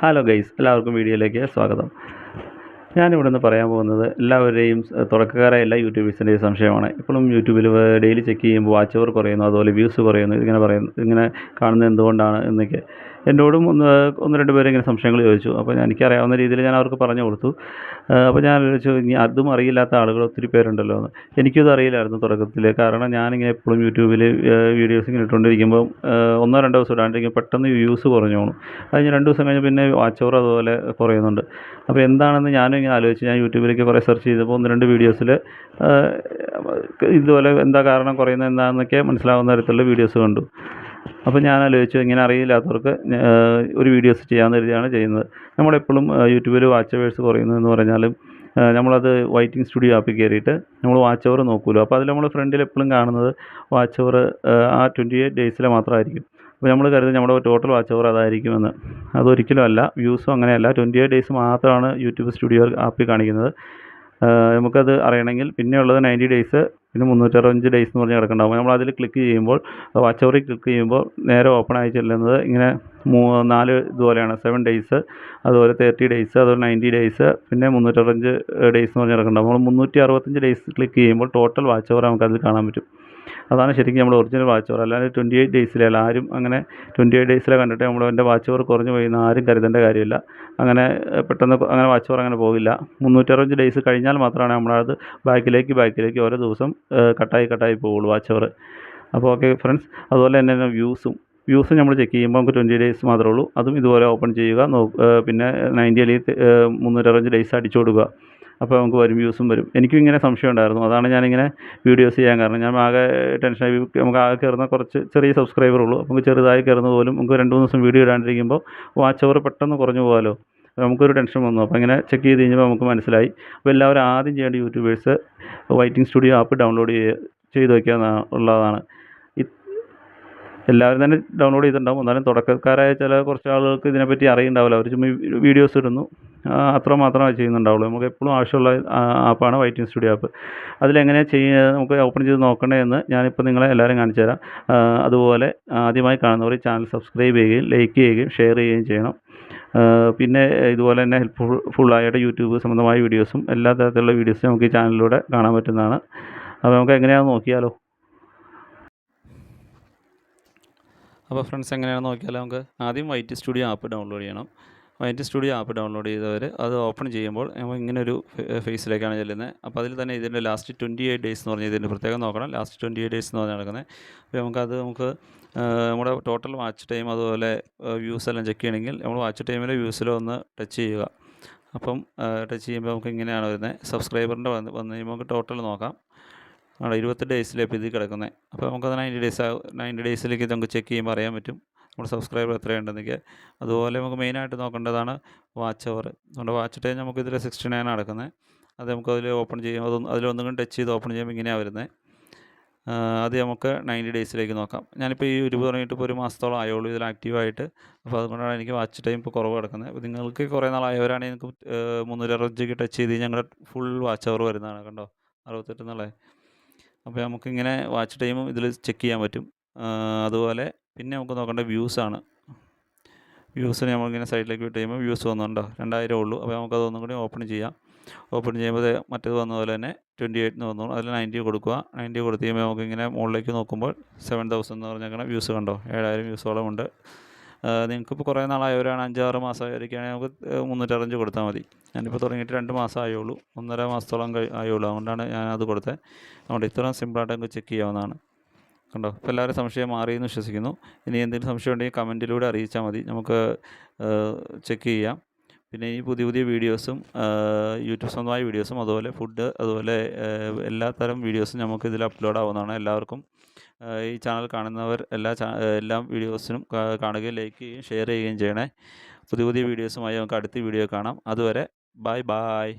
Hello guys എല്ലാവർക്കും വീഡിയോയിലേക്ക് സ്വാഗതം. ഞാനിവിടെ നിന്ന് പറയാൻ പോകുന്നത് എല്ലാവരുടെയും തുടക്കക്കാരായ എല്ലാ യൂട്യൂബേഴ്സിന്റെയും സംശയമാണ്. ഇപ്പോഴും യൂട്യൂബിൽ ഡെയിലി ചെക്ക് ചെയ്യുമ്പോൾ വാച്ച് അവർ കുറയുന്നു അതുപോലെ വ്യൂസ് കുറയുന്നു ഇങ്ങനെ പറയുന്നു ഇങ്ങനെ കാണുന്നത് എന്തുകൊണ്ടാണ് എന്നൊക്കെ. എന്നോടും ഒന്ന് ഒന്ന് രണ്ട് പേര് ഇങ്ങനെ സംശയങ്ങൾ ചോദിച്ചു. അപ്പോൾ ഞാൻ എനിക്കറിയാവുന്ന രീതിയിൽ ഞാൻ അവർക്ക് പറഞ്ഞു കൊടുത്തു. അപ്പോൾ ഞാൻ ആലോചിച്ചു ഇനി അതും അറിയില്ലാത്ത ആളുകൾ ഒത്തിരി പേരുണ്ടല്ലോ എന്ന്. എനിക്കിത് അറിയില്ലായിരുന്നു തുടക്കത്തിൽ കാരണം ഞാനിങ്ങനെ എപ്പോഴും യൂട്യൂബിൽ വീഡിയോസ് ഇങ്ങനെ ഇട്ടുകൊണ്ടിരിക്കുമ്പോൾ ഒന്നോ രണ്ടോ ദിവസം ഇടാണ്ടിരിക്കും പെട്ടെന്ന് വ്യൂസ് കുറഞ്ഞു പോണു കഴിഞ്ഞ് രണ്ട് ദിവസം കഴിഞ്ഞ് പിന്നെ വാച്ച് അവർ അതുപോലെ കുറയുന്നുണ്ട്. അപ്പോൾ എന്താണെന്ന് ഞാനും ഇങ്ങനെ ആലോചിച്ച് ഞാൻ യൂട്യൂബിലേക്ക് കുറേ സെർച്ച് ചെയ്തപ്പോൾ ഒന്ന് രണ്ട് വീഡിയോസിൽ ഇതുപോലെ എന്താ കാരണം കുറയുന്നത് എന്താണെന്നൊക്കെ മനസ്സിലാവുന്ന തരത്തിലുള്ള വീഡിയോസ് കണ്ടു. അപ്പോൾ ഞാൻ ആലോചിച്ചു ഇങ്ങനെ അറിയില്ലാത്തവർക്ക് ഒരു വീഡിയോസ് ചെയ്യാമെന്ന് കരുതിയാണ് ചെയ്യുന്നത്. നമ്മളെപ്പോഴും യൂട്യൂബിൽ വാച്ച് അവേഴ്സ് കുറയുന്നതെന്ന് പറഞ്ഞാലും നമ്മളത് വൈറ്റിംഗ് സ്റ്റുഡിയോ ആപ്പിൽ കയറിയിട്ട് നമ്മൾ വാച്ച് അവർ നോക്കുമല്ലോ അപ്പോൾ അതിൽ നമ്മൾ ഫ്രണ്ടിൽ എപ്പോഴും കാണുന്നത് വാച്ച് അവർ ആ ട്വന്റി എയ്റ്റ് ഡേയ്സിലെ മാത്രമായിരിക്കും. അപ്പോൾ നമ്മൾ കരുതി നമ്മുടെ ടോട്ടൽ വാച്ച് അവർ അതായിരിക്കുമെന്ന്. അതൊരിക്കലും അല്ല വ്യൂസും അങ്ങനെയല്ല. ട്വന്റി എയ്റ്റ് ഡേയ്സ് മാത്രമാണ് യൂട്യൂബ് സ്റ്റുഡിയോ ആപ്പിൽ കാണിക്കുന്നത്. നമുക്കത് അറിയണമെങ്കിൽ പിന്നെയുള്ളത് നയന്റി ഡേയ്സ് പിന്നെ മുന്നൂറ്ററുപത്തഞ്ച് ഡേയ്സ് എന്ന് പറഞ്ഞ് കിടക്കുന്നുണ്ടാവും. നമ്മൾ അതിൽ ക്ലിക്ക് ചെയ്യുമ്പോൾ വാച്ച് അവറിൽ ക്ലിക്ക് ചെയ്യുമ്പോൾ നേരെ ഓപ്പൺ ആയി ചെല്ലുന്നത് ഇങ്ങനെ മൂ നാല് ഇതുപോലെയാണ്. സെവൻ ഡേയ്സ് അതുപോലെ തേർട്ടി ഡേയ്സ് അതുപോലെ നയന്റി ഡേയ്സ് പിന്നെ മുന്നൂറ്ററുപത്തഞ്ച് ഡേയ്സ് എന്ന് പറഞ്ഞ് കിടക്കുന്നുണ്ടാവും. നമ്മൾ മുന്നൂറ്റി അറുപത്തഞ്ച് ഡേയ്സ് ക്ലിക്ക് ചെയ്യുമ്പോൾ ടോട്ടൽ വാച്ച് അവർ നമുക്കതിൽ കാണാൻ പറ്റും. അതാണ് ശരിക്കും നമ്മുടെ ഒറിജിനൽ വാച്ച് ഓവർ അല്ലാതെ ട്വന്റി എയ്റ്റ് ഡേയ്സിലല്ല ആരും അങ്ങനെ ട്വന്റി എയ്റ്റ് ഡേയ്സിലെ കണ്ടിട്ട് നമ്മൾ എന്റെ വാച്ച് ഓവർ കുറഞ്ഞു പോയി എന്ന് ആരും കരുതേണ്ട കാര്യമില്ല. അങ്ങനെ പെട്ടെന്ന് അങ്ങനെ വാച്ച് ഓവർ അങ്ങനെ പോകില്ല മുന്നൂറ്ററുപത് ഡേയ്സ് കഴിഞ്ഞാൽ മാത്രമാണ് നമ്മളത് ബാക്കിലേക്ക് ബാക്കിലേക്ക് ഓരോ ദിവസം കട്ടായി കട്ടായി പോവുള്ളൂ വാച്ച് ഓവർ അപ്പോൾ ഓക്കെ ഫ്രണ്ട്സ് അതുപോലെ തന്നെ വ്യൂസും. വ്യൂസ് നമ്മൾ ചെക്ക് ചെയ്യുമ്പോൾ നമുക്ക് ട്വന്റി ഡേയ്സ് മാത്രമേ ഉള്ളൂ. അതും ഇതുപോലെ ഓപ്പൺ ചെയ്യുക പിന്നെ നയന്റി അല്ലെങ്കിൽ മുന്നൂറ്ററുപത് ഡേയ്സ് അടിച്ചു കൊടുക്കുക. അപ്പോൾ നമുക്ക് വരും വ്യൂസും വരും. എനിക്കും ഇങ്ങനെ സംശയം ഉണ്ടായിരുന്നു. അതാണ് ഞാനിങ്ങനെ വീഡിയോസ് ചെയ്യാൻ കാരണം. ഞാൻ ആകെ ടെൻഷനായി നമുക്ക് ആകെ കയറുന്ന കുറച്ച് ചെറിയ സബ്സ്ക്രൈബർ ഉള്ളൂ. നമുക്ക് ചെറുതായി കയറുന്ന പോലും നമുക്ക് രണ്ട് മൂന്ന് ദിവസം വീഡിയോ ഇടാണ്ടിരിക്കുമ്പോൾ വാച്ച് അവർ പെട്ടെന്ന് കുറഞ്ഞു പോകാമല്ലോ നമുക്കൊരു ടെൻഷൻ വന്നു. അപ്പോൾ ഇങ്ങനെ ചെക്ക് ചെയ്ത് കഴിഞ്ഞപ്പോൾ നമുക്ക് മനസ്സിലായി. അപ്പോൾ എല്ലാവരും ആദ്യം ചെയ്യേണ്ട യൂട്യൂബേഴ്സ് വൈറ്റിംഗ് സ്റ്റുഡിയോ ആപ്പ് ഡൗൺലോഡ് ചെയ്ത് വയ്ക്കുക ഉള്ളതാണ്. എല്ലാവരും തന്നെ ഡൗൺലോഡ് ചെയ്തിട്ടുണ്ടാവും. എന്നാലും തുടക്കക്കാരായ ചില കുറച്ച് ആളുകൾക്ക് ഇതിനെപ്പറ്റി അറിയുണ്ടാവില്ല. അവർ ചുമ്മാ വീഡിയോസ് ഇടുന്നു. അത്ര മാത്രമേ ചെയ്യുന്നുണ്ടാവുള്ളൂ. നമുക്ക് എപ്പോഴും ആവശ്യമുള്ള ആപ്പാണ് വൈറ്റിംഗ് സ്റ്റുഡിയോ ആപ്പ്. അതിലെങ്ങനെയാണ് ചെയ്യുന്നത് നമുക്ക് ഓപ്പൺ ചെയ്ത് നോക്കണേന്ന് ഞാനിപ്പോൾ നിങ്ങളെ എല്ലാവരും കാണിച്ചു തരാം. അതുപോലെ ആദ്യമായി കാണുന്നവർ ചാനൽ സബ്സ്ക്രൈബ് ചെയ്യുകയും ലൈക്ക് ചെയ്യുകയും ഷെയർ ചെയ്യുകയും ചെയ്യണം. പിന്നെ ഇതുപോലെ തന്നെ ഹെൽപ്ഫുൾ ഫുള്ളായിട്ട് യൂട്യൂബ് സംബന്ധമായ വീഡിയോസും എല്ലാ തരത്തിലുള്ള വീഡിയോസും നമുക്ക് ഈ ചാനലിലൂടെ കാണാൻ പറ്റുന്നതാണ്. അപ്പോൾ നമുക്ക് എങ്ങനെയാണെന്ന് നോക്കിയാലോ? അപ്പോൾ ഫ്രണ്ട്സ് എങ്ങനെയാണെന്ന് നോക്കിയാലോ നമുക്ക് ആദ്യം വൈറ്റ് സ്റ്റുഡിയോ ആപ്പ് ഡൗൺലോഡ് ചെയ്യണം. വൈറ്റ് സ്റ്റുഡിയോ ആപ്പ് ഡൗൺലോഡ് ചെയ്തവർ അത് ഓപ്പൺ ചെയ്യുമ്പോൾ നമ്മൾ ഇങ്ങനെ ഒരു ഫേസിലേക്കാണ് ചെല്ലുന്നത്. അപ്പോൾ അതിൽ തന്നെ ഇതിന്റെ ലാസ്റ്റ് ട്വന്റി എയ്റ്റ് ഡേയ്സ് എന്ന് പറഞ്ഞാൽ ഇതിന്റെ പ്രത്യേകം നോക്കണം. ലാസ്റ്റ് ട്വന്റി എയ്റ്റ് ഡേയ്സ് എന്ന് പറഞ്ഞാൽ നടക്കുന്നത്. അപ്പോൾ നമുക്കത് നമുക്ക് നമ്മുടെ ടോട്ടൽ വാച്ച് ടൈം അതുപോലെ വ്യൂസ് എല്ലാം ചെക്ക് ചെയ്യണമെങ്കിൽ നമ്മൾ വാച്ച് ടൈമിലോ വ്യൂസിലോ ഒന്ന് ടച്ച് ചെയ്യുക. അപ്പം ടച്ച് ചെയ്യുമ്പോൾ നമുക്ക് ഇങ്ങനെയാണ് വരുന്നത്. സബ്സ്ക്രൈബറിന്റെ വന്ന് വന്ന് കഴിയുമ്പോൾ നമുക്ക് ടോട്ടൽ നോക്കാം. ആണ് ഇരുപത്തെട്ട് ഡേയ്സിലെ ഇപ്പോൾ ഇതിൽ കിടക്കുന്നത്. അപ്പോൾ നമുക്കത് നയന്റി ഡേയ്സ് നയന്റി ഡേയ്സിലേക്ക് നമുക്ക് ചെക്ക് ചെയ്യുമ്പോൾ അറിയാൻ പറ്റും. നമ്മുടെ സബ്സ്ക്രൈബർ എത്രയുണ്ടെന്നൊക്കെ. അതുപോലെ നമുക്ക് മെയിനായിട്ട് നോക്കേണ്ടതാണ് വാച്ച് അവർ നമ്മുടെ വാച്ച് ടൈം നമുക്ക് ഇതിൽ സിക്സ്റ്റി നയൻ നടക്കുന്നത് അത് നമുക്ക് അതിൽ ഓപ്പൺ ചെയ്യും. അതൊന്ന് അതിലൊന്നും ടച്ച് ചെയ്ത് ഓപ്പൺ ചെയ്യുമ്പോൾ ഇങ്ങനെയാണ് വരുന്നത് അത് നമുക്ക് നയന്റി ഡേയ്സിലേക്ക് നോക്കാം. ഞാനിപ്പോൾ ഈ ഒരു പറഞ്ഞിട്ട് ഇപ്പോൾ ഒരു മാസത്തോളം ആയുള്ളൂ ഇതിൽ ആക്റ്റീവായിട്ട് അപ്പോൾ അതുകൊണ്ടാണ് എനിക്ക് വാച്ച് ടൈം ഇപ്പോൾ കുറവ് കിടക്കുന്നത് അപ്പോൾ നിങ്ങൾക്ക് കുറേ നാളായവരാണെങ്കിൽ നിങ്ങൾക്ക് മുന്നൂറ് അറുപത്തഞ്ചൊക്കെ ടച്ച് ചെയ്ത് ഞങ്ങളുടെ ഫുൾ വാച്ച് അവർ വരുന്നതാണ് കണ്ടോ? അറുപത്തെട്ട് എന്നുള്ളത് അപ്പോൾ നമുക്കിങ്ങനെ വാച്ച് ടൈമും ഇതിൽ ചെക്ക് ചെയ്യാൻ പറ്റും. അതുപോലെ പിന്നെ നമുക്ക് നോക്കേണ്ട വ്യൂസാണ് വ്യൂസിന് നമ്മളിങ്ങനെ സൈഡിലേക്ക് വിട്ട് കഴിയുമ്പോൾ വ്യൂസ് വന്നുണ്ടോ? രണ്ടായിരം ഉള്ളൂ. അപ്പോൾ നമുക്കത് ഒന്നും കൂടി ഓപ്പൺ ചെയ്യാം. ഓപ്പൺ ചെയ്യുമ്പോൾ മറ്റേത് വന്ന പോലെ തന്നെ ട്വന്റി എയ്റ്റിന് വന്നു അതിൽ നയന്റി കൊടുക്കുക. നയന്റി കൊടുത്ത് കഴിയുമ്പോൾ നമുക്കിങ്ങനെ മുകളിലേക്ക് നോക്കുമ്പോൾ സെവൻ തൗസൻഡ് എന്ന് പറഞ്ഞേക്കണ വ്യൂസ് കണ്ടോ? ഏഴായിരം വ്യൂസോളം ഉണ്ട്. നിങ്ങൾക്കിപ്പോൾ കുറേ നാളായവരാണ്. അഞ്ചാറ് മാസമായിരിക്കുകയാണെങ്കിൽ നമുക്ക് മുന്നൂറ്ററഞ്ച് കൊടുത്താൽ മതി. ഞാനിപ്പോൾ തുടങ്ങിയിട്ട് രണ്ട് മാസം ആയുള്ളൂ. ഒന്നര മാസത്തോളം കഴി ആയുള്ളൂ. അതുകൊണ്ടാണ് ഞാനത് കൊടുത്തത് അതുകൊണ്ട് ഇത്രയും സിമ്പിളായിട്ട് നമുക്ക് ചെക്ക് ചെയ്യാവുന്നതാണ്. കണ്ടോ? ഇപ്പോൾ എല്ലാവരും സംശയം മാറിയെന്ന് വിശ്വസിക്കുന്നു. ഇനി എന്തെങ്കിലും സംശയം ഉണ്ടെങ്കിൽ കമന്റിലൂടെ അറിയിച്ചാൽ മതി. നമുക്ക് ചെക്ക് ചെയ്യാം. പിന്നെ ഈ പുതിയ പുതിയ വീഡിയോസും യൂട്യൂബ് സ്വന്തമായ വീഡിയോസും അതുപോലെ ഫുഡ് അതുപോലെ എല്ലാ തരം വീഡിയോസും നമുക്ക് ഇതിൽ അപ്ലോഡ് ആവുന്നതാണ്. എല്ലാവർക്കും ഈ ചാനൽ കാണുന്നവർ എല്ലാ എല്ലാ വീഡിയോസിനും കാണുകയും ലൈക്ക് ചെയ്യുകയും ഷെയർ ചെയ്യുകയും ചെയ്യണേ. പുതിയ പുതിയ വീഡിയോസുമായി നമുക്ക് അടുത്ത വീഡിയോ കാണാം. അതുവരെ ബായ് ബായ്